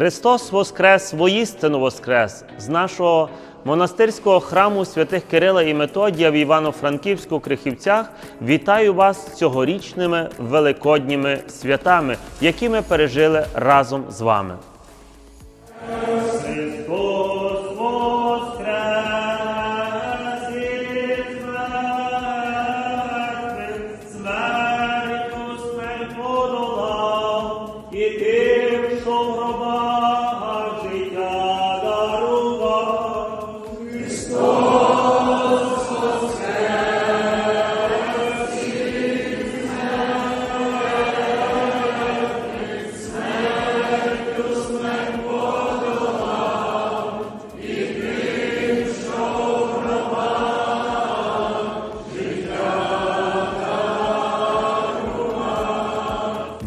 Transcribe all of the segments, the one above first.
Христос Воскрес, воістину Воскрес з нашого монастирського храму святих Кирила і Методія в Івано-Франківську Крихівцях. Вітаю вас цьогорічними великодніми святами, які ми пережили разом з вами.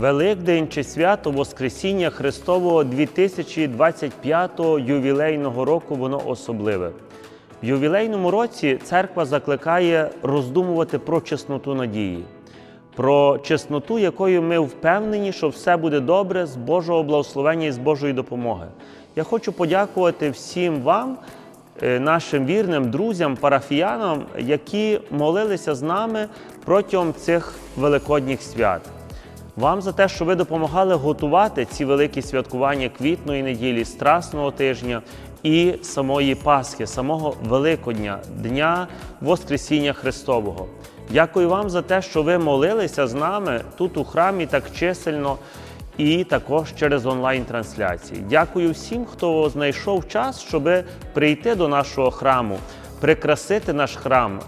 Великдень чи свято Воскресіння Христового 2025 ювілейного року воно особливе. В ювілейному році церква закликає роздумувати про чесноту надії, про чесноту, якою ми впевнені, що все буде добре з Божого благословення і з Божої допомоги. Я хочу подякувати всім вам, е, нашим вірним друзям, парафіянам, які молилися з нами протягом цих великодніх свят. Вам за те, що ви допомагали готувати ці великі святкування квітної неділі, страсного тижня і самої Пасхи, самого Великодня, Дня Воскресіння Христового. Дякую вам за те, що ви молилися з нами тут у храмі так чисельно і також через онлайн-трансляції. Дякую всім, хто знайшов час, щоб прийти до нашого храму прикрасити наш храм,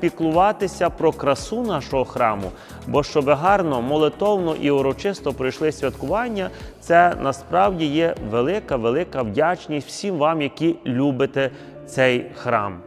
піклуватися про красу нашого храму, бо щоб гарно, молитовно і урочисто пройшли святкування, це насправді є велика, велика вдячність всім вам, які любите цей храм.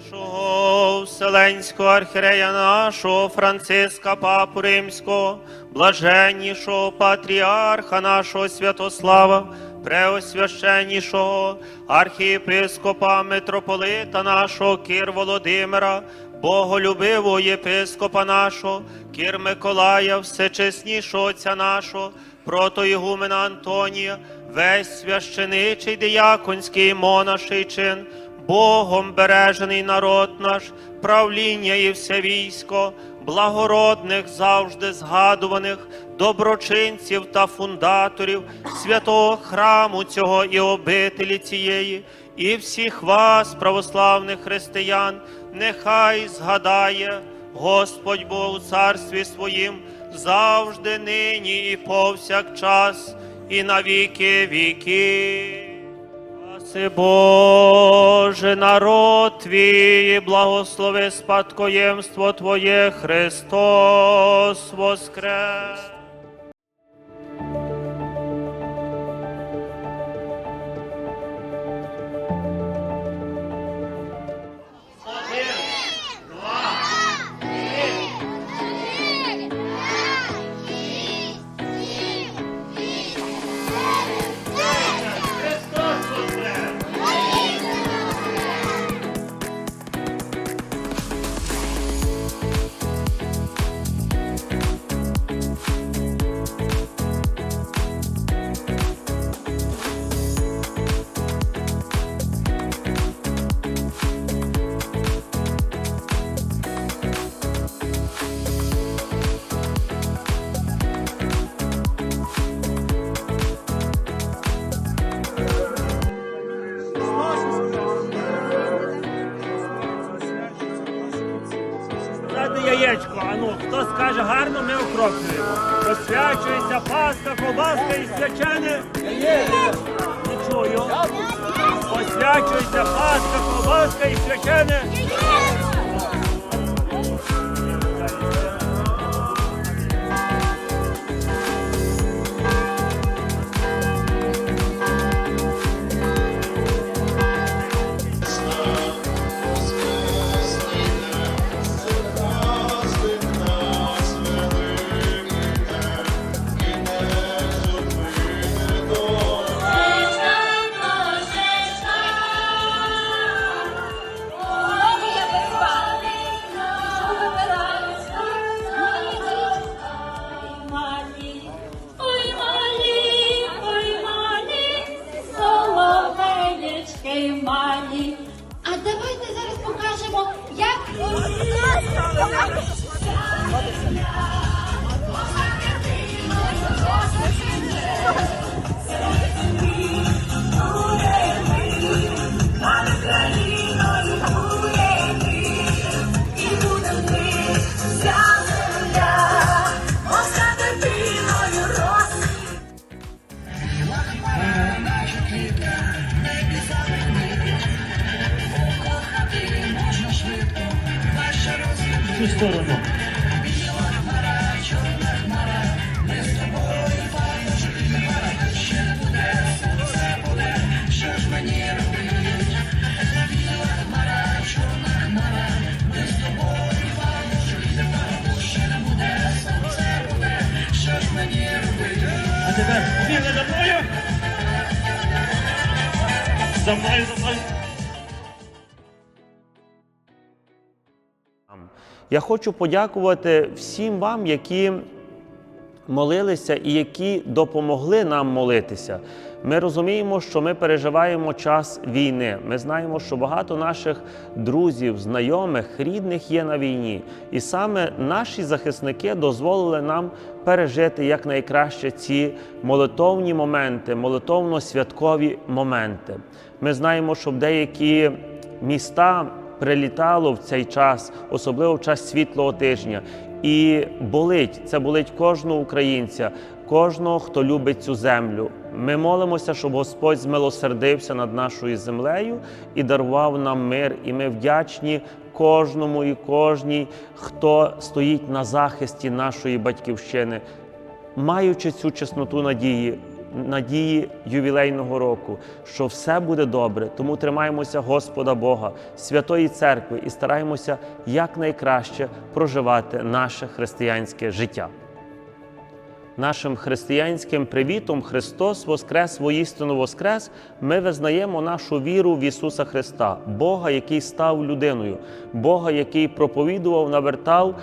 Святішого Вселенського архірея нашого Франциска Папу Римського, блаженнішого патріарха нашого Святослава, преосвященнішого архієпископа митрополита нашого Кир Володимира, боголюбивого єпископа нашого, Кир Миколая, всечеснішого отця нашого, протоігумена Антонія, весь священичий дияконський монаший чин, Богом бережений народ наш, правління і все військо, благородних завжди згадуваних, доброчинців та фундаторів святого храму цього і обителі цієї, і всіх вас, православних християн, нехай згадає Господь Бог у царстві своїм завжди, нині і повсякчас, і на віки віки. Спаси Боже, народ твій, благослови спадкоємство Твоє, Христос воскрес. Гарно, ми окроплюємо. Освячується паска, ковбаска і свячене. Не чую. Освячується паска, ковбаска і свячене. Сторону. За мною. За мною, Я хочу подякувати всім вам, які молилися і які допомогли нам молитися. Ми розуміємо, що ми переживаємо час війни. Ми знаємо, що багато наших друзів, знайомих, рідних є на війні. І саме наші захисники дозволили нам пережити якнайкраще ці молитовні моменти, молитовно-святкові моменти. Ми знаємо, що деякі міста прилітало в цей час, особливо в час світлого тижня. І болить, це болить кожного українця, кожного, хто любить цю землю. Ми молимося, щоб Господь змилосердився над нашою землею і дарував нам мир. І ми вдячні кожному і кожній, хто стоїть на захисті нашої батьківщини, маючи цю чесноту надії, надії ювілейного року, що все буде добре. Тому тримаємося Господа Бога, Святої Церкви і стараємося якнайкраще проживати наше християнське життя. нашим християнським привітом Христос Воскрес, воістину Воскрес, ми визнаємо нашу віру в Ісуса Христа, Бога, який став людиною, Бога, який проповідував, навертав,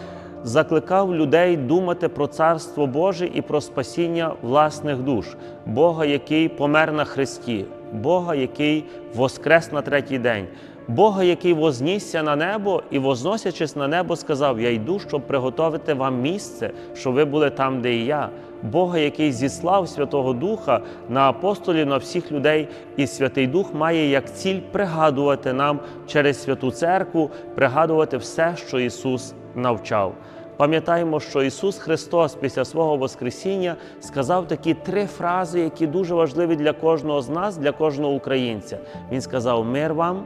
закликав людей думати про Царство Боже і про спасіння власних душ, Бога, який помер на Христі, Бога, який воскрес на третій день. Бога, який вознісся на небо і, возносячись на небо, сказав: Я йду, щоб приготовити вам місце, щоб ви були там, де і я. Бога, який зіслав Святого Духа на апостолів, на всіх людей, і Святий Дух має як ціль пригадувати нам через Святу Церкву, пригадувати все, що Ісус навчав. Пам'ятаємо, що Ісус Христос після свого Воскресіння сказав такі три фрази, які дуже важливі для кожного з нас, для кожного українця. Він сказав: Мир вам,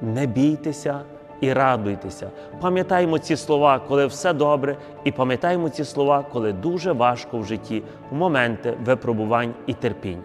не бійтеся і радуйтеся. Пам'ятаємо ці слова, коли все добре, і пам'ятаємо ці слова, коли дуже важко в житті, в моменти випробувань і терпінь.